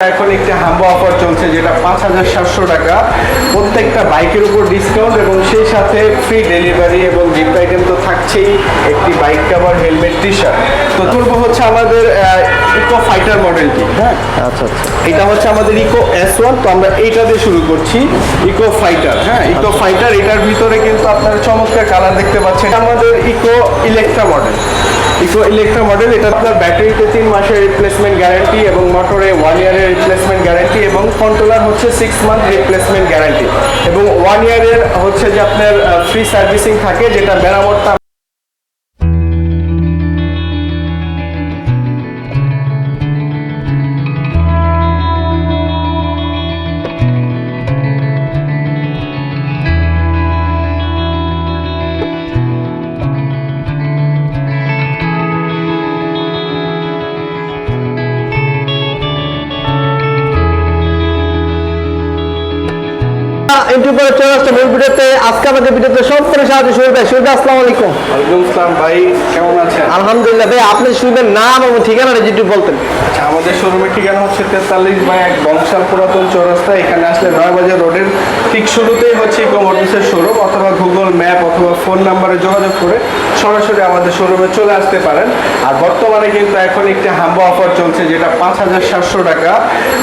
এখন একটি হাম্বা অফার চলছে যেটা পাঁচ হাজার সাতশো টাকা। প্রত্যেকটা বাইকের উপর ডিসকাউন্ট এবং সেই সাথে ফ্রি ডেলিভারি এবং গিফট আইটেম তো থাকছেই। একটি bike cover helmet T shirt তো তুলবো হচ্ছে আমাদের ইকো ফাইটার মডেলটি হ্যাঁ? আচ্ছা আচ্ছা। এটা হচ্ছে আমাদের ইকো এস ওয়ান তো আমরা এইটা দিয়ে শুরু করছি ইকো ফাইটার হ্যাঁ? ইকো ফাইটার এটার ভিতরে কিন্তু আপনারা চমৎকার কালার দেখতে পাচ্ছেন। এটা আমাদের eco electra model eco electra model এটা আপনার ব্যাটারিতে তিন মাসের রিপ্লেসমেন্ট গ্যারান্টি এবং মোটরে ওয়ান ইয়ারের রিপ্লেসমেন্ট গ্যারান্টি এবং কন্ট্রোলার হচ্ছে সিক্স মান্থ রিপ্লেসমেন্ট গ্যারান্টি এবং ওয়ান ইয়ারের হচ্ছে যে আপনার ফ্রি সার্ভিসিং থাকে, যেটা মেরামতটা করে চলে আসছে মূল ভিডিওতে। আজকে আমাদের ভিডিওতে সম্পূর্ণ সাহায্য শুরু ভাই শুরু আসসালামু আলাইকুম। ওয়ালাইকুম আসসালাম ভাই কেমন আছেন? আলহামদুলিল্লাহ ভাই আপনি শুনবেন নাম এবং ঠিকানাটা যদি বলতেন। আচ্ছা আমাদের শোরুমের ঠিকানা হচ্ছে তেতাল্লিশ বাই এক বংশাল পুরাতন চৌরাস্তা। এখানে আসলে নয়বাজার রোডের ঠিক শুরুতেই হচ্ছে ইকো মোটরসের শোরুম অথবা গুগল ম্যাপ অথবা ফোন নাম্বারে যোগাযোগ করে সরাসরি আমাদের শোরুমে চলে আসতে পারেন। আর বর্তমানে কিন্তু এখন একটি হাম্বা অফার চলছে যেটা পাঁচ হাজার সাতশো টাকা।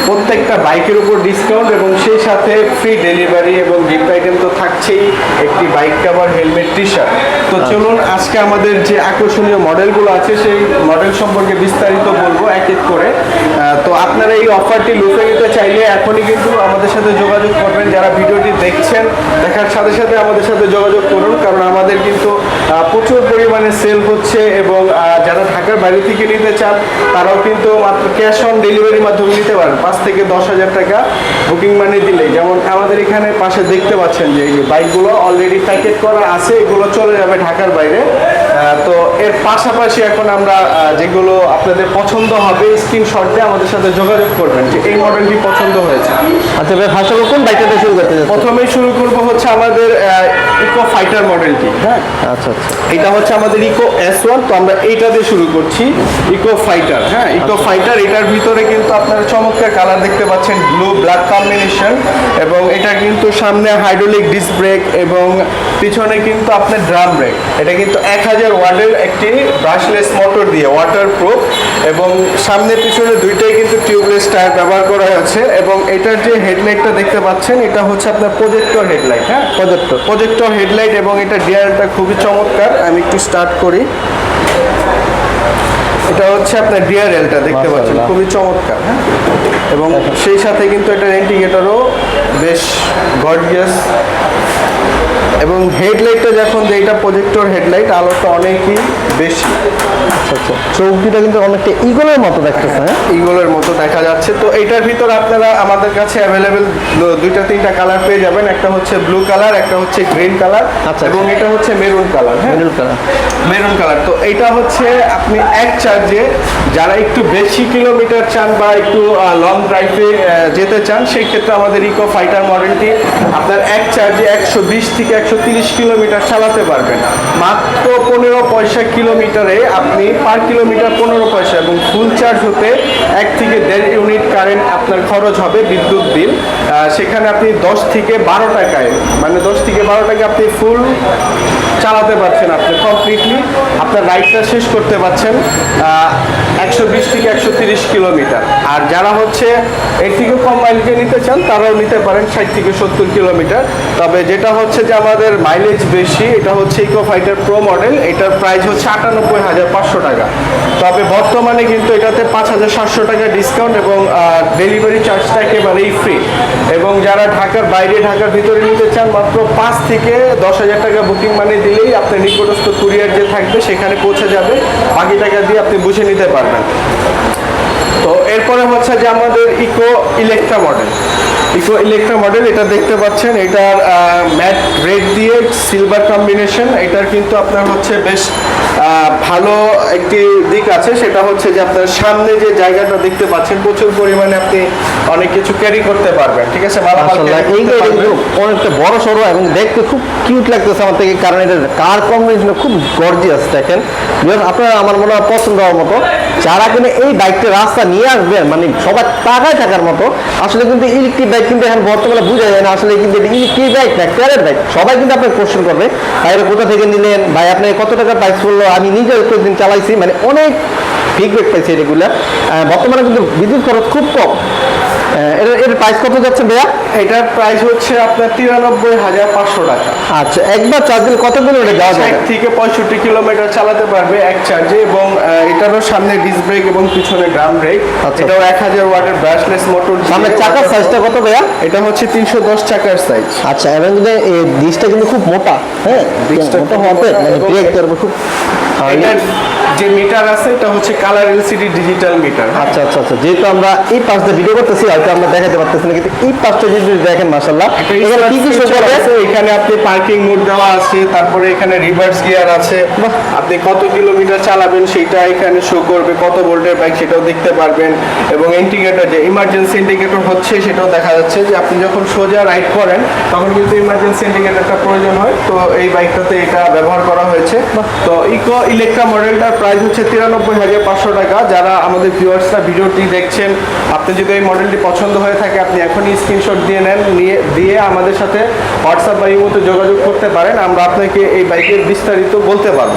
প্রত্যেকটা বাইকের উপর ডিসকাউন্ট এবং সেই সাথে ফ্রি ডেলিভারি এবং গিফট আইটেম তো থাকছেই একটি bike cover helmet T shirt তো চলুন আজকে আমাদের যে আকর্ষণীয় মডেলগুলো আছে সেই মডেল সম্পর্কে বিস্তারিত বলব এক এক করে। তো আপনারা এই অফারটি লুফে নিতে চাইলে এখনই কিন্তু আমাদের সাথে যোগাযোগ করবেন। যারা ভিডিওটি দেখছেন দেখার সাথে সাথে আমাদের সাথে যোগাযোগ করুন কারণ আমাদের কিন্তু প্রচুর পরিমাণে সেল হচ্ছে এবং যারা ঢাকার বাইরে থেকে নিতে চান তারাও কিন্তু মাত্র ক্যাশ অন ডেলিভারির মাধ্যমে নিতে পারেন। পাঁচ থেকে দশ হাজার টাকা বুকিং মানি দিলে যেমন আমাদের এখানে পাশে দেখতে পাচ্ছেন যে বাইকগুলো অলরেডি প্যাকেট করা আছে এগুলো চলে যাবে ঢাকার বাইরে। তো এর পাশাপাশি এখন আমরা যেগুলো আপনাদের পছন্দ হবে স্ক্রিনশট দিয়ে আমাদের সাথে যোগাযোগ করবেন যে এই মডেলটি পছন্দ হয়েছে। আচ্ছা ভাই ফার্স্ট কোন বাইকটা দিয়ে শুরু করতে প্রথমেই শুরু করব হচ্ছে আমাদের ইকো ফাইটার মডেলটি হ্যাঁ? আচ্ছা আচ্ছা। এটা হচ্ছে আমাদের ইকো এস ওয়ান তো আমরা এইটা দিয়ে শুরু করছি ইকো ফাইটার হ্যাঁ ইকো ফাইটার এটার ভিতরে কিন্তু আপনারা চমৎকার কালার দেখতে পাচ্ছেন ব্লু ব্ল্যাক কম্বিনেশন এবং এটা কিন্তু সামনে হাইড্রোলিক ডিস্ক ব্রেক এবং পিছনে কিন্তু আপনার ড্রাম ব্রেক এটা কিন্তু এক হাজার ওয়ার্ডের একটি ব্রাশলেস মোটর দিয়ে ওয়াটার প্রুফ এবং সামনে পিছনে দুইটাই কিন্তু টিউবলেস টায়ার ব্যবহার করা হয়েছে এবং এটার যে হেডলাইটটা দেখতে পাচ্ছেন এটা হচ্ছে আপনার প্রজেক্টর হেডলাইট হ্যাঁ? প্রজেক্টর প্রজেক্টর হেডলাইট এবং এটা ডিআরটা খুবই চমৎকার। আমি একটু স্টার্ট করি। এটা হচ্ছে আপনার ডিআরএলটা দেখতে পাচ্ছেন? খুবই চমৎকার হ্যাঁ? এবং সেই সাথে কিন্তু এটার ইন্ডিকেটরও বেশ গর্জিয়াস এবং হেডলাইটটা যখন যে এটা প্রজেক্টর হেডলাইট আলোটা অনেকই বেশি। আচ্ছা আচ্ছা চৌকিটা কিন্তু অনেকটা ইগলের মতো দেখতেছে হ্যাঁ? ইগলের মতো দেখা যাচ্ছে। তো এটার ভিতর আপনারা আমাদের কাছে অ্যাভেলেবেল দুইটা তিনটা কালার পেয়ে যাবেন। একটা হচ্ছে ব্লু কালার একটা হচ্ছে গ্রিন কালার আচ্ছা। এবং এটা হচ্ছে maroon colour middle colour maroon colour তো এটা হচ্ছে আপনি এক চার্জে যারা একটু বেশি কিলোমিটার চান বা একটু লং ড্রাইভে যেতে চান সেই ক্ষেত্রে আমাদের ইকো ফাইটার মডেলটি আপনার এক চার্জে একশো বিশ থেকে একশো কিলোমিটার চালাতে পারবেন। মাত্র পনেরো পয়সা কিলোমিটারে আপনি পার কিলোমিটার পনেরো পয়সা এবং ফুল চার্জ হতে এক থেকে দেড় ইউনিট কারেন্ট আপনার খরচ হবে বিদ্যুৎ বিল সেখানে আপনি দশ থেকে বারো টাকায় মানে দশ থেকে বারো টাকা আপনি ফুল চালাতে পারছেন আপনি কমপ্লিটলি আপনার রাইডটা শেষ করতে পারছেন একশো বিশ থেকে একশো তিরিশ কিলোমিটার। আর যারা হচ্ছে এর থেকে কম মাইলকে নিতে চান, তারাও নিতে পারেন ষাট থেকে সত্তর কিলোমিটার। তবে যেটা হচ্ছে যে আমাদের মাইলেজ বেশি, এটা হচ্ছে ইকো ফাইটার প্রো মডেল এটার প্রাইস হচ্ছে আটানব্বই হাজার পাঁচশো টাকা। তবে বর্তমানে কিন্তু এটাতে পাঁচ হাজার সাতশো টাকা ডিসকাউন্ট এবং ডেলিভারি চার্জটা একেবারেই ফ্রি এবং যারা ঢাকার বাইরে, ঢাকার ভিতরে নিতে চান, মাত্র পাঁচ থেকে দশ হাজার টাকা বুকিং মানে দিলেই আপনার নিকটস্থ কুরিয়ার যে থাকবে, সেখানে পৌঁছে যাবে। বাকি টাকা দিয়ে আপনি বুঝে নিতে পারবেন। তো এরপরে হচ্ছে যে আমাদের eco Electra model eco Electra model এটা দেখতে পাচ্ছেন এটার ম্যাট রেড দিয়ে সিলভার কম্বিনেশন এটার কিন্তু আপনার হচ্ছে বেশ ভালো একটি দিক আছে সেটা হচ্ছে যে আপনার সামনে যে জায়গাটা দেখতে পাচ্ছেন প্রচুর পরিমাণে আপনি অনেক কিছু ক্যারি করতে পারবেন ঠিক আছে। অনেকটা বড় সড়ো এবং দেখতে খুব কিউট লাগতেছে আমার থেকে কারণ এটা কার কম্বিনেশন খুব গর্জিয়াস দেখেন আপনারা আমার মনে হয় পছন্দ হওয়ার মতো যারা কিনে এই বাইকটা রাস্তা নিয়ে আসবেন মানে সবার টাকায় থাকার মতো আসলে কিন্তু ইলেকট্রিক বাইক কিন্তু এখন বর্তমানে বোঝা যায় না আসলে কিন্তু এটা ইলেকট্রিক ব্যাগ ব্যাগ প্যারের ব্যাগ সবাই কিন্তু আপনার কোশ্চেন করবে বাইরে কোথা থেকে নিলেন? ভাই আপনার কত টাকা প্রাইস পড়ল? আমি নিজেও দিন চালাইছি মানে অনেক ফিডব্যাক পাইছি এগুলা। বর্তমানে কিন্তু বিদ্যুৎ খরচ খুব কম। এর এর প্রাইস কত যাচ্ছে ভাইয়া? এটার প্রাইস হচ্ছে আপনার তিরানব্বই হাজার পাঁচশো টাকা। আচ্ছা একবার চার্জ দিলে কত কিলোমিটার যাওয়া যাবে? থেকে পঁয়ষট্টি কিলোমিটার চালাতে পারবে এক চার্জে এবং এটারও সামনে ডিস ব্রেক এবং পিছনে ড্রাম ব্রেক আচ্ছা। এটাও এক হাজার ওয়াটের ব্রাশলেস মোটর সামনে চাকার সাইজটা কত ভাইয়া? এটা হচ্ছে তিনশো দশ চাকার সাইজ আচ্ছা এবং ডিসটা কিন্তু খুব মোটা হ্যাঁ? ডিসটা মোটা হবে মানে ব্রেক করবে খুব যে মিটার আছে এটা হচ্ছে কালার এলসিডি ডিজিটাল মিটার আচ্ছা আচ্ছা আচ্ছা যেহেতু আমরা এই পাশটা ভিডিও করতেছি হয়তো আমরা দেখাতে পারতেছি না কিন্তু এই পাশটা যদি দেখেন মাসাল্লাহ এখানে কি কি শো করবে এখানে আপনি পার্কিং মোড দেওয়া আছে তারপরে এখানে রিভার্স গিয়ার আছে। আপনি কত কিলোমিটার চালাবেন সেটা এখানে শো করবে কত ভোল্টের বাইক সেটাও দেখতে পারবেন। এবং ইন্ডিকেটর যে ইমার্জেন্সি ইন্ডিকেটর হচ্ছে সেটাও দেখা যাচ্ছে যে আপনি যখন সোজা রাইড করেন তখন কিন্তু ইমার্জেন্সি ইন্ডিকেটরটা প্রয়োজন হয়। তো এই বাইকটাতে এটা ব্যবহার করা হয়েছে। তো ইকো ইলেকট্রা মডেলটার প্রাইস হচ্ছে তিরানব্বই হাজার পাঁচশো টাকা। যারা আমাদের ভিউয়ার্সরা ভিডিওটি দেখছেন আপনি যদি এই মডেলটি পছন্দ হয়ে থাকে আপনি এখনই স্ক্রিনশট দিয়ে নেন নিয়ে দিয়ে আমাদের সাথে হোয়াটসঅ্যাপ বা ইমোতে যোগাযোগ করতে পারেন আমরা আপনাকে এই বাইকের বিস্তারিত বলতে পারব।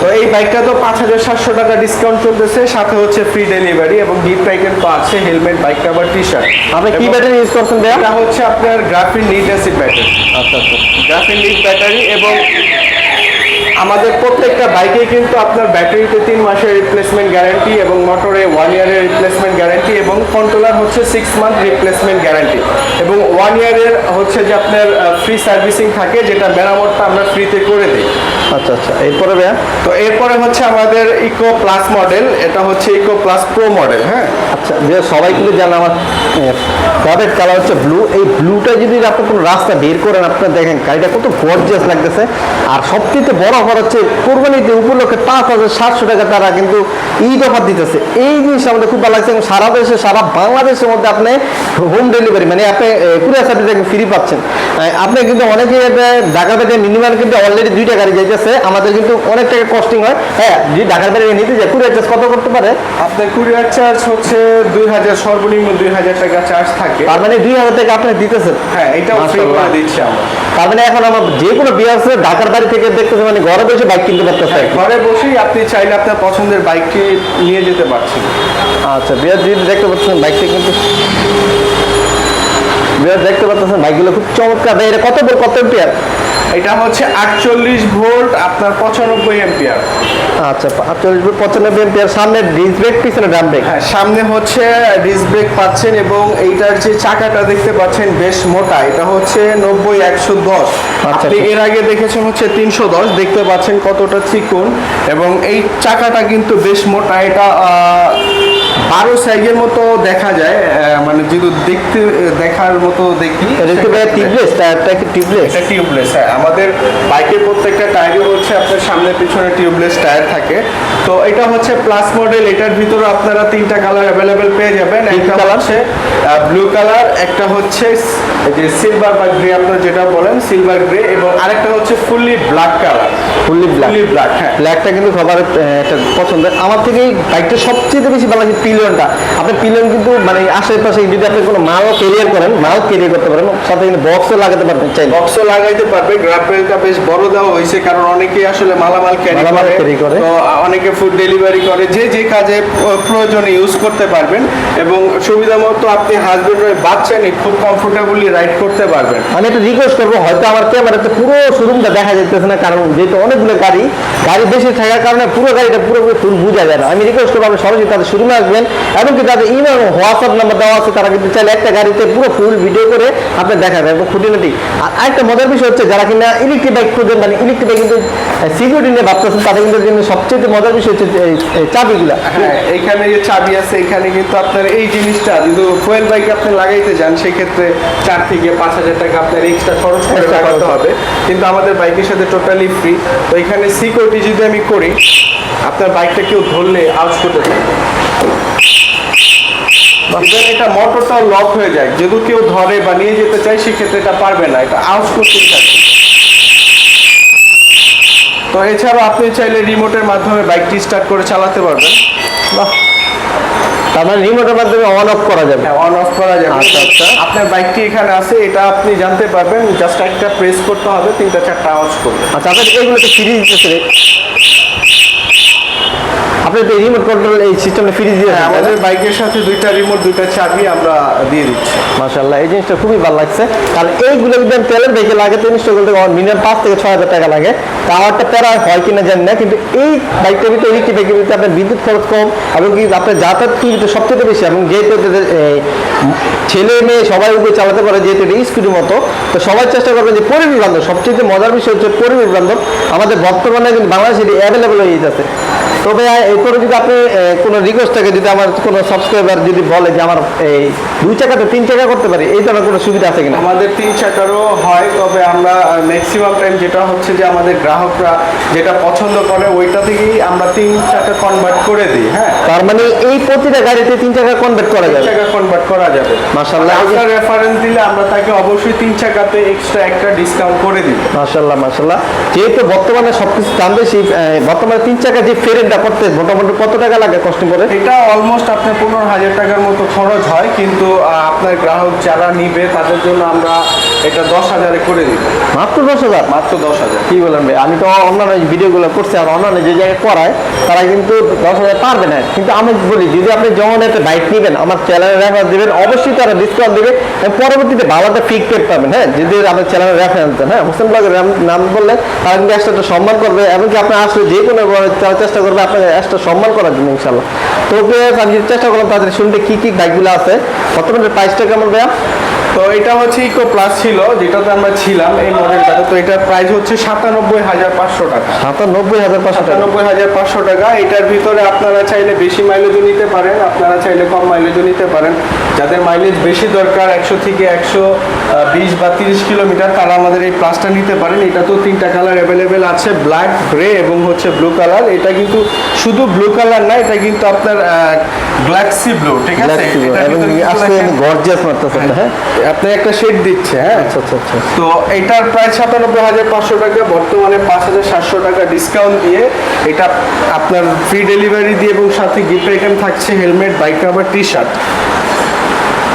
তো এই বাইকটা তো পাঁচ হাজার সাতশো টাকা ডিসকাউন্ট চলতেছে সাথে হচ্ছে ফ্রি ডেলিভারি এবং গিফট আইটেম তো আছে helmet bike cover T shirt আপনি কি ব্যাটারি ইউজ করছেন এটা হচ্ছে আপনার গ্রাফিন নিড অ্যাসিড ব্যাটারি আচ্ছা আচ্ছা। গ্রাফিন লিড ব্যাটারি এবং আমাদের প্রত্যেকটা বাইকে কিন্তু আপনার ব্যাটারিতে তিন মাসের রিপ্লেসমেন্ট গ্যারান্টি এবং মোটরে ওয়ান ইয়ারের রিপ্লেসমেন্ট গ্যারান্টি এবং কন্ট্রোলার হচ্ছে সিক্স মান্থ রিপ্লেসমেন্ট গ্যারান্টি এবং ওয়ান ইয়ারের হচ্ছে যে আপনার ফ্রি সার্ভিসিং থাকে যেটা মেরামতটা আমরা ফ্রিতে করে দিই। আচ্ছা আচ্ছা এরপরে ভাইয়া? তো এরপরে হচ্ছে আমাদের ইকো প্লাস মডেল এটা হচ্ছে ইকো প্লাস প্রো মডেল হ্যাঁ? আচ্ছা যে সবাই কিন্তু জানে আমার ফেভারিট কালার হচ্ছে ব্লু এই ব্লুটা যদি আপনি কোনো রাস্তা বের করেন আপনার দেখেন গাড়িটা কত গর্জিয়াস লাগতেছে। আর সবচেয়ে বড় অফার হচ্ছে কোরবানিতে উপলক্ষে পাঁচ হাজার সাতশো টাকা তারা কিন্তু ঈদ অফার দিতেছে। এই জিনিসটা আমাদের খুব ভালো লাগছে এবং সারা দেশে, সারা বাংলাদেশের মধ্যে আপনি হোম ডেলিভারি মানে আপনি কুরিয়ার সার্ভিস ফ্রি পাচ্ছেন। আপনি কিন্তু অনেকে এটা ঢাকা থেকে মিনিমাম কিন্তু অলরেডি দুইটা গাড়ি যাইতেছে। আমাদের কিন্তু অনেক টাকা কস্টিং হয়। হ্যাঁ যদি ঢাকার বাইরে নিতে যায় কুরিয়ার চার্জ কত করতে পারে? আপনার কুরিয়ার চার্জ হচ্ছে দুই হাজার সর্বনিম্ন দুই হাজার টাকা চার্জ থাকে। তার মানে দুই হাজার টাকা আপনি দিতেছেন? হ্যাঁ এটাও ফ্রি। করে দিচ্ছি আমরা। তার মানে এখন আমার যে কোনো বিয়ার ঢাকার বাড়ি থেকে দেখতেছে মানে ঘরে বসে বাইক কিনতে পারতেছে আর ঘরে বসেই আপনি চাইলে আপনার পছন্দের বাইকটি নিয়ে যেতে পারছেন। আচ্ছা বিয়ার যদি দেখতে পাচ্ছেন বাইকটা কিন্তু দেখতে পাচ্ছেন বাইকগুলো খুব চমৎকার। ভাই এটা কত বল কত এম্পিয়ার এটা হচ্ছে আটচল্লিশ ভোল্ট আপনার পঁচানব্বই এম্পিয়ার আচ্ছা আটচল্লিশ পঁচানব্বই এম্পিয়ার সামনে ডিস ব্রেক পিছনে ড্রাম ব্রেক হ্যাঁ সামনে হচ্ছে ডিস্ক ব্রেক পাচ্ছেন এবং এইটার যে চাকাটা দেখতে পাচ্ছেন বেশ মোটা এটা হচ্ছে নব্বই একশো দশ। আচ্ছা, আপনি আচ্ছা। এর আগে দেখেছেন হচ্ছে তিনশো দশ দেখতে পাচ্ছেন কতটা চিকন এবং এই চাকাটা কিন্তু বেশ মোটা এটা বারো সাইজের মতো দেখা যায় মানে যদি দেখতে দেখার মতো দেখি। ভাই টায়ারটা কি টিপলেস এটা টিউবলেস হ্যাঁ। আমাদের বাইকের প্রত্যেকটা টায়ারই হচ্ছে আপনার সামনে পিছনে টিউবলেস টায়ার থাকে। তো এটা হচ্ছে প্লাস মডেল এটার ভিতরে আপনারা তিনটা কালার অ্যাভেলেবেল পেয়ে যাবেন। একটা? হচ্ছে ব্লু কালার একটা হচ্ছে যে সিলভার বা গ্রে আপনারা যেটা বলেন সিলভার গ্রে এবং আরেকটা হচ্ছে fully black colour fully black fully black হ্যাঁ। ব্ল্যাকটা কিন্তু সবার একটা পছন্দের। আমার থেকে বাইকটা সবচেয়ে বেশি ভালো লাগে পিলিয়নটা আপনি পিলিয়ন কিন্তু মানে আশেপাশে যদি আপনি কোনো মালও ক্যারিয়ার করেন মালও ক্যারিয়ার করতে পারেন সাথে কিন্তু বক্সও লাগাতে পারবেন চাইলে। বক্সও লাগাইতে পারবে গ্রাফেলটা বেশ বড় দেওয়া হয়েছে কারণ অনেকেই আসলে মালামাল ক্যারি করে। তো অনেকে ফুড ডেলিভারি করে যে যে কাজে প্রয়োজনে ইউজ করতে পারবেন এবং সুবিধা মতো আপনি হাজবেন্ড বাচ্চা নিয়ে খুব কমফোর্টেবলি রাইড করতে পারবেন। আমি একটা রিকোয়েস্ট করব হয়তো আমার ক্যামেরাতে পুরো শোরুমটা দেখা যাইতেছে না কারণ যেহেতু অনেকগুলো গাড়ি গাড়ি বেশি থাকার কারণে পুরো গাড়িটা পুরোপুরি ফুল বোঝা যায় না। আমি রিকোয়েস্ট করব আপনি সরাসরি তাদের শোরুমে আসবেন এমনকি তাদের ইমেল হোয়াটসঅ্যাপ নাম্বার দেওয়া আছে তারা কিন্তু চাইলে একটা গাড়িতে পুরো ফুল ভিডিও করে আপনি দেখাবে এবং খুঁটিনাটি আর আরেকটা মজার বিষয় হচ্ছে যারা কিনা ইলেকট্রিক বাইক খুঁজেন মানে ইলেকট্রিক বাইক কিন্তু সিকিউরিটি নিয়ে ভাবতেছেন তাদের কিন্তু জন্য সবচেয়ে মজার বিষয় হচ্ছে এই হ্যাঁ এইখানে যে চাবি আছে এখানে কিন্তু আপনার এই জিনিসটা যদি ফুয়েল বাইক আপনি লাগাইতে যান সেক্ষেত্রে চার থেকে পাঁচ হাজার টাকা আপনার এক্সট্রা খরচ করে লাগাতে হবে। কিন্তু আমাদের বাইকের সাথে টোটালি ফ্রি তো এখানে সিকিউরিটি যদি আমি করি আপনার বাইকটা কেউ ধরলে আউট করতে এটা মোটরটা লক হয়ে যায়। যদি কেউ ধরে বা নিয়ে যেতে চায় সেক্ষেত্রে এটা পারবে না। এটা আউট করতেই থাকবে। তো এছাড়াও আপনি চাইলে রিমোটের মাধ্যমে বাইকটি স্টার্ট করে চালাতে পারবেন। বাহ! তার মানে রিমোটের মাধ্যমে অন অফ করা যাবে। অন অফ করা যাবে। আচ্ছা, আচ্ছা। আপনার বাইকটি এখানে আছে এটা আপনি জানতে পারবেন। জাস্ট একটা প্রেস করতে হবে তিনটা চারটা আওয়াজ করবে আচ্ছা আপনার এইগুলো তো ফ্রি দিতেছে। আপনি তো রিমোট কন্ট্রোল এই সিস্টেমটা ফ্রি দিয়ে হ্যাঁ, আমাদের বাইকের সাথে দুইটা রিমোট দুইটা চাবি আমরা দিয়ে দিচ্ছি। মাশাল্লাহ এই জিনিসটা খুবই ভালো লাগছে। কারণ এইগুলো যদি আমি তেলের বাইকে লাগে তো ইনস্টল করতে মিনিমাম পাঁচ থেকে ছয় হাজার টাকা লাগে। একটা প্যারা হয় কিনা জানি না কিন্তু এই বাইকটার ভিতরে ইলেকট্রিক বাইকের ভিতরে আপনার বিদ্যুৎ খরচ কম এবং কি আপনার যাতায়াত কিন্তু সবচেয়ে বেশি এবং যেহেতু ছেলে মেয়ে সবাই উপরে চালাতে পারে যেহেতু এটা স্কুটির মতো তো সবাই চেষ্টা করবেন যে পরিবেশ বান্ধব সবচেয়ে মজার বিষয় হচ্ছে পরিবেশ বান্ধব। আমাদের বর্তমানে কিন্তু বাংলাদেশে এটি অ্যাভেলেবল হয়ে যাচ্ছে। তবে এরপরে যদি আপনি কোনো রিকোয়েস্ট থাকে যদি আমার কোনো সাবস্ক্রাইবার যদি বলে যে আমার এই দুই চাকাতে তিন চাকা করতে পারি এই ধরনের কোনো সুবিধা আছে কিনা? আমাদের তিন চাকারও হয় তবে আমরা ম্যাক্সিমাম টাইম যেটা হচ্ছে যে আমাদের গ্রাহকরা যেটা পছন্দ করে ওইটা থেকেই আমরা তিন চাকা কনভার্ট করে দিই হ্যাঁ? তার মানে এই প্রতিটা গাড়িতে তিন চাকা কনভার্ট করা যাবে? চাকা কনভার্ট করা যাবে। মাশাআল্লাহ। আপনার রেফারেন্স দিলে আমরা তাকে অবশ্যই তিন চাকাতে এক্সট্রা একটা ডিসকাউন্ট করে দিই। মাশাল্লাহ মাশাল্লাহ যেহেতু বর্তমানে সবকিছু দাম বেশি বর্তমানে তিন চাকা যে ফেরেনটা করতে মোটামুটি কত টাকা লাগে কষ্ট করে এটা অলমোস্ট আপনার পনেরো হাজার টাকার মতো খরচ হয় কিন্তু আপনার গ্রাহক যারা নিবে তাদের জন্য আমরা এটা দশ হাজারে করে দিব মাত্র দশ হাজার? মাত্র দশ হাজার। কি বলেন ভাই আমি তো অন্যান্য ভিডিওগুলো করছি আর অন্যান্য যে জায়গায় করায় তারা কিন্তু দশ হাজার পারবে না। কিন্তু আমি বলি যদি আপনি যখন একটা বাইক নেবেন আমার চ্যানেলে রেফারেন্স দেবেন অবশ্যই তারা ডিসকাউন্ট দেবে এবং পরবর্তীতে ভালো একটা ফিক পেড পাবেন হ্যাঁ? যদি আমার চ্যানেলে রেফারেন্স দেন হ্যাঁ? হোসেন ব্লগের নাম বললে তারা কিন্তু একটা সম্মান করবে এমনকি আপনি আসলে যে কোনো তারা চেষ্টা করবে আপনাকে এক্সট্রা সম্মান করার জন্য ইনশাল্লাহ তো ওকে চেষ্টা করলাম তাদের শুনতে কি কি বাইকগুলো আছে। বর্তমানে প্রাইসটা কেমন, ভাইয়া? তো এটা হচ্ছে ইকো প্লাস ছিল যেটাতে আমরা ছিলাম এই মডেলটাতে তো এটার প্রাইস হচ্ছে সাতানব্বই হাজার পাঁচশো টাকা। সাতানব্বই হাজার পাঁচশো টাকা। সাতানব্বই হাজার পাঁচশো টাকা। এটার ভিতরে আপনারা চাইলে বেশি মাইলেজও নিতে পারেন আপনারা চাইলে কম মাইলেজও নিতে পারেন। যাদের মাইলেজ বেশি দরকার একশো থেকে একশো বিশ বা তিরিশ কিলোমিটার তারা আমাদের এই প্লাসটা নিতে পারেন। এটা তো তিনটা কালার অ্যাভেলেবেল আছে ব্ল্যাক গ্রে এবং হচ্ছে ব্লু কালার এটা কিন্তু শুধু ব্লু কালার না এটা কিন্তু আপনার গ্লাক্সি ব্লু ঠিক আছে? গর্জিয়াস মারতেছে হ্যাঁ? আপনি একটা শেড দিচ্ছে হ্যাঁ? আচ্ছা আচ্ছা আচ্ছা। তো এটার প্রায় সাতানব্বই হাজার পাঁচশো টাকা বর্তমানে পাঁচ হাজার সাতশো টাকা ডিসকাউন্ট দিয়ে এটা আপনার ফ্রি ডেলিভারি দিয়ে এবং সাথে গিফট আইটেম থাকছে helmet bike cover T shirt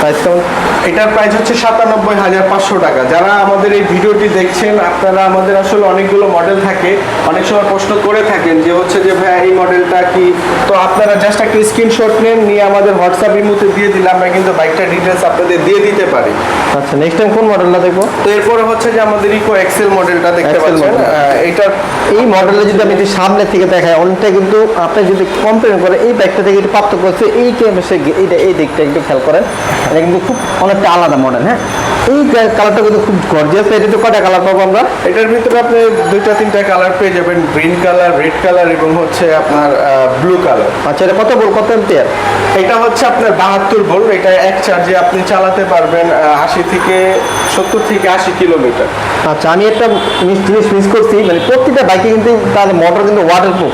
price কেমন এটার প্রাইস হচ্ছে সাতানব্বই হাজার পাঁচশো টাকা। যারা আমাদের এই ভিডিওটি দেখছেন আপনারা আমাদের আসলে অনেকগুলো মডেল থাকে। অনেক সময় প্রশ্ন করে থাকেন যে হচ্ছে যে ভাই এই মডেলটা কি? তো আপনারা জাস্ট একটা স্ক্রিনশট নেন নিয়ে আমাদের হোয়াটসঅ্যাপ ইমুতে দিয়ে দিলে আমরা কিন্তু বাইকটা ডিটেলস আপনাদের দিয়ে দিতে পারি। আচ্ছা নেক্সট টাইম কোন মডেলটা দেখব? তো এরপরে হচ্ছে যে আমাদের ইকো এক্সেল মডেলটা দেখতে পাচ্ছেন। এটার এই মডেলটা যদি আমি একটু সামনে থেকে দেখাই অনেকটা কিন্তু আপনি যদি কম্পেয়ার করে এই ব্যাগটা থেকে একটু পার্থক্য হচ্ছে এই কেমসে এইটা এই দিকটা একটু খেয়াল করেন। এটা কিন্তু খুব অনেকটা আলাদা মডেল হ্যাঁ? এই কালারটা কিন্তু খুব গর্জিয়াস এটা তো কটা কালার পাবো আমরা? এটার ভিতরে আপনি দুইটা তিনটা কালার পেয়ে যাবেন। গ্রিন কালার রেড কালার এবং হচ্ছে আপনার ব্লু কালার আচ্ছা এটা কত বল? কত এম্পিয়ার এটা হচ্ছে আপনার বাহাত্তর ভোল্ট এটা এক চার্জে আপনি চালাতে পারবেন আশি থেকে সত্তর থেকে আশি কিলোমিটার। আচ্ছা আমি একটা মিস জিনিস মিস করছি। মানে প্রতিটা বাইকে কিন্তু তার মোটর কিন্তু ওয়াটার প্রুফ।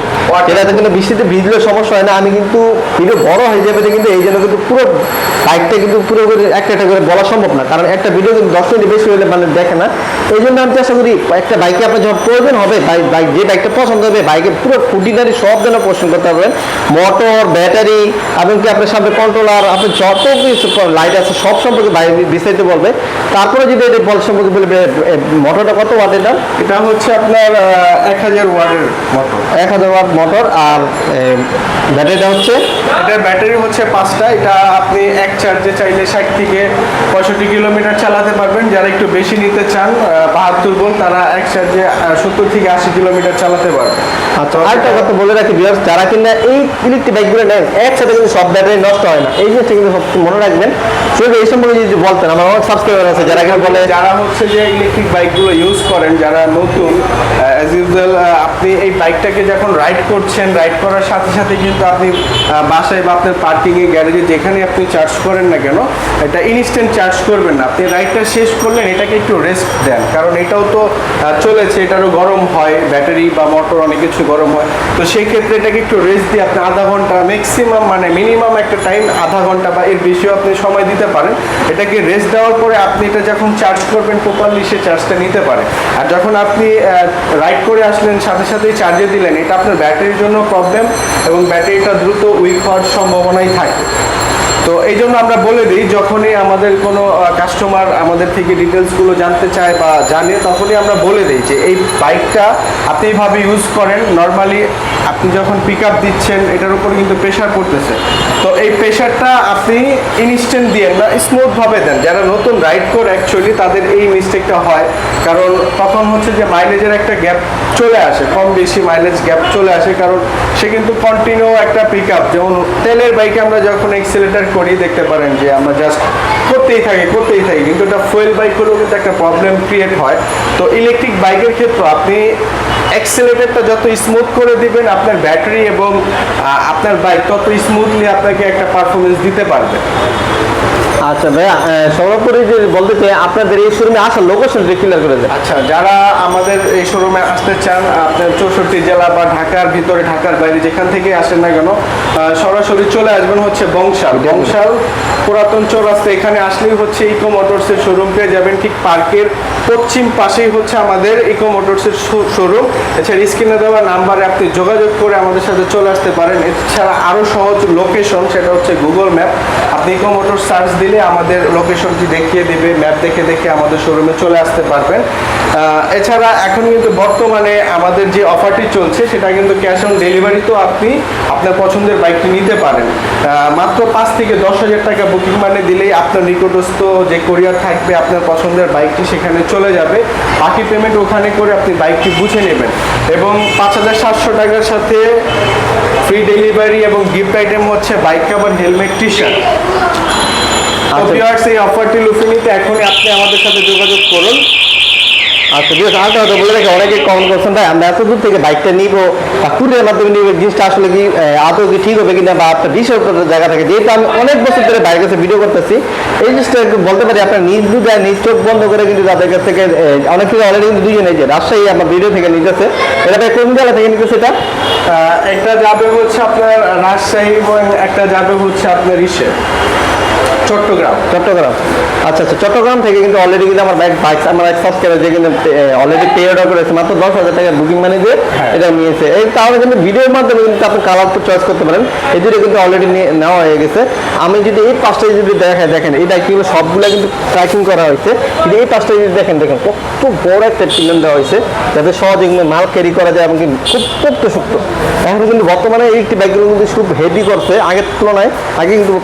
এটাতে কিন্তু বৃষ্টিতে ভিজলে সমস্যা হয় না। আমি কিন্তু ভিডিও বড় হয়ে যাবে কিন্তু এই জন্য কিন্তু পুরো বাইকটা কিন্তু পুরো করে একটা একটা করে বলা সম্ভব না। কারণ একটা ভিডিও কিন্তু দশ মিনিট বেশি হলে মানে দেখে না। এই জন্য আমি চেষ্টা করি একটা বাইকে আপনার যখন প্রয়োজন হবে বাইক বাইক যে বাইকটা পছন্দ হবে বাইকে পুরো খুঁটিনারি সব যেন প্রশ্ন করতে পারবেন। মোটর ব্যাটারি এমনকি আপনার সামনে কন্ট্রোলার আপনার যত কিছু লাইট আছে সব সম্পর্কে বাইক বিস্তারিত বলবে। তারপরে যদি এটা বল সম্পর্কে বলবে মোটরটা কত ওয়াট এটা এটা হচ্ছে আপনার এক হাজার ওয়ার্ডের মোটর এক হাজার ওয়াট মোটর আর ব্যাটারিটা হচ্ছে এটার ব্যাটারি হচ্ছে পাঁচটা। এটা আপনি এক চার্জে চাইলে ষাট থেকে পঁয়ষট্টি কিলোমিটার চালাতে পারবেন। যারা একটু বেশি নিতে চান বাহাত্তর বোন তারা এক চার্জে সত্তর থেকে আশি কিলোমিটার চালাতে পারবে। আচ্ছা আরেকটা কথা বলে রাখি যারা কিনা এই ইলেকট্রিক বাইকগুলো নেন একসাথে কিন্তু সব ব্যাটারি নষ্ট হয় না। এই জিনিসটা কিন্তু মনে রাখবেন। শুধু এই সম্পর্কে যদি বলতেন আমার অনেক সাবস্ক্রাইবার আছে যারা কিনা বলে যারা হচ্ছে যে ইলেকট্রিক বাইকগুলো ইউজ করেন যারা নতুন অ্যাজ ইউজুয়াল আপনি এই বাইকটাকে যখন রাইড করছেন রাইড করার সাথে সাথে কিন্তু আপনি বাসায় বা আপনার পার্কিংয়ে গ্যারেজে যেখানে আপনি চার্জ করেন না কেন, এটা ইনস্ট্যান্ট চার্জ করবেন না। আপনি রাইডটা শেষ করলেন, এটাকে একটু রেস্ট দেন। কারণ এটাও তো চলেছে, এটারও গরম হয় ব্যাটারি বা মোটর অনেক কিছু গরম হয়। তো সেই ক্ষেত্রে এটাকে একটু রেস্ট দিয়ে আপনি আধা ঘণ্টা ম্যাক্সিমাম মানে মিনিমাম একটা টাইম আধা ঘণ্টা বা এর বেশিও আপনি সময় দিতে পারেন। এটাকে রেস্ট দেওয়ার পরে আপনি এটা যখন চার্জ করবেন প্রপারলি সে চার্জটা নিতে পারে। আর যখন আপনি রাইড করে আসলেন, সাথে সাথেই চার্জে দিলেন, এটা আপনার ব্যাটারির জন্য প্রবলেম এবং ব্যাটারিটা দ্রুত উইক হওয়ার সম্ভাবনাই থাকে। তো এই জন্য আমরা বলে দিই, যখনই আমাদের কোনো কাস্টমার আমাদের থেকে ডিটেলসগুলো জানতে চায় বা জানে, তখনই আমরা বলে দিই যে এই বাইকটা আপনি এইভাবে ইউজ করেন। নর্মালি আপনি যখন পিক আপ দিচ্ছেন, এটার উপর কিন্তু প্রেশার পড়তেছে। তো এই প্রেশারটা আপনি ইনস্ট্যান্ট দিয়ে না স্মুথভাবে দেন। যারা নতুন রাইড করে অ্যাকচুয়ালি তাদের এই মিস্টেকটা হয়। কারণ তখন হচ্ছে যে মাইলেজের একটা গ্যাপ চলে আসে, কম বেশি মাইলেজ গ্যাপ চলে আসে। কারণ সে কিন্তু কন্টিনিউ একটা পিক আপ যেমন তেলের বাইকে আমরা যখন এক্সেলেটার করি দেখতে পারেন যে আমরা জাস্ট করতেই থাকি করতেই থাকি, কিন্তু এটা ফুয়েল বাইক হলেও কিন্তু একটা প্রবলেম ক্রিয়েট হয়। তো ইলেকট্রিক বাইকের ক্ষেত্রে আপনি অ্যাক্সেলেটারটা যত স্মুথ করে দিবেন, আপনার ব্যাটারি এবং আপনার বাইক তত স্মুথলি আপনাকে একটা পারফরমেন্স দিতে পারবে। আচ্ছা ভাইয়া সর্বোপরি যে বলতে চাই আপনাদের এই শোরুমে আসার লোকেশন যে ক্লিয়ার করে দেন। আচ্ছা যারা আমাদের এই শোরুমে আসতে চান আপনার চৌষট্টি জেলা বা ঢাকার ভিতরে ঢাকার বাইরে যেখান থেকে আসেন না কেন সরাসরি চলে আসবেন হচ্ছে বংশাল। বংশাল পুরাতন চৌরাস্তা এখানে আসলেই হচ্ছে ইকো মোটরসের শোরুম পেয়ে যাবেন ঠিক পার্কের পশ্চিম পাশেই হচ্ছে আমাদের ইকো মোটরসের শোরুম এছাড়া স্ক্রিনে দেওয়া নাম্বারে আপনি যোগাযোগ করে আমাদের সাথে চলে আসতে পারেন। এছাড়া আরও সহজ লোকেশন সেটা হচ্ছে গুগল ম্যাপ আপনি ইকো মোটর সার্চ দিলে আমাদের লোকেশনটি দেখিয়ে দেবে ম্যাপ দেখে দেখে আমাদের শোরুমে চলে আসতে পারবেন। এছাড়া এখন কিন্তু বর্তমানে আমাদের যে অফারটি চলছে, সেটা কিন্তু ক্যাশ অন ডেলিভারিতেও আপনি আপনার পছন্দের বাইকটি নিতে পারেন। মাত্র পাঁচ থেকে দশ হাজার টাকা বুকিং মানে দিলেই আপনার নিকটস্থ যে কোরিয়ার থাকবে, আপনার পছন্দের বাইকটি সেখানে চলে যাবে। বাকি পেমেন্ট ওখানে করে আপনি বাইকটি বুঝে নেবেন। এবং পাঁচ হাজার সাতশো টাকার সাথে ফ্রি ডেলিভারি এবং গিফট আইটেম হচ্ছে bike cover helmet T shirt এই অফারটি লুফে নিতে এখনই আপনি আমাদের সাথে যোগাযোগ করুন। কথা বলে রাখি অনেকে কমেন্ট করছেন, ভাই, আমরা এত দূর থেকে বাইকটা নিব, বা মাধ্যমে নিব আসলে কি আদৌ ঠিক হবে কিনা, বা জায়গা থেকে। যেহেতু আমি অনেক বছর ধরে বাইরের কাছে ভিডিও করতেছি, এই জিনিসটা বলতে পারি, আপনার নিজ নিজ চোখ বন্ধ করে কিন্তু তাদের কাছ থেকে অনেক কিছু অলরেডি কিন্তু দুজনে রাজশাহী আমার ভিডিও থেকে নিতেছে। এটা কোন জায়গা থেকে নিতেছে এটা? একটা যাবে হচ্ছে আপনার রাজশাহী একটা যাবে হচ্ছে আপনার ইসে চট্টগ্রাম। চট্টগ্রাম। আচ্ছা আচ্ছা চট্টগ্রাম থেকে কিন্তু অলরেডি কিন্তু আমার বাইক বাইক আমার এক সাবস্ক্রাইবার যে কিন্তু অলরেডি পে অর্ডার করেছে। মাত্র দশ হাজার টাকা বুকিং মানি দিয়ে হ্যাঁ। এটা নিয়েছে। এই তাহলে কিন্তু ভিডিওর মাধ্যমে কিন্তু আপনি কালার তো চয়েস করতে পারেন। এই দুটো কিন্তু অলরেডি নেওয়া হয়ে গেছে। আমি যদি এই পাঁচটা যদি দেখাই দেখেন এই বাইকগুলো সবগুলো কিন্তু ট্র্যাকিং করা হয়েছে। কিন্তু এই পাঁচটা যদি দেখেন দেখেন কত বড় একটা পিলন দেওয়া হয়েছে যাতে সহজে কিন্তু মাল ক্যারি করা যায় এবং কি খুব পোক্ত সুক্ত এখন কিন্তু বর্তমানে এই একটি বাইকগুলো কিন্তু খুব হেভি করছে। আগের তুলনায় আগে কিন্তু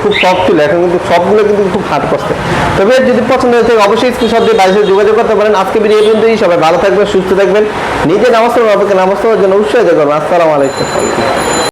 খুব সফট ছিল। এখন কিন্তু সবগুলো কিন্তু খুব হার্ড করছে তবে যদি পছন্দ হয়ে থাকে, অবশ্যই স্ক্রিনশট দিয়ে বাইরে যোগাযোগ করতে পারেন। আজকে ভিডিও পর্যন্তই। সবাই ভালো থাকবেন, সুস্থ থাকবেন। নিজে নামাজ পড়বেন আপনাকে নামাজ পড়ার জন্য উৎসাহিত করবেন আসসালামু আলাইকুম।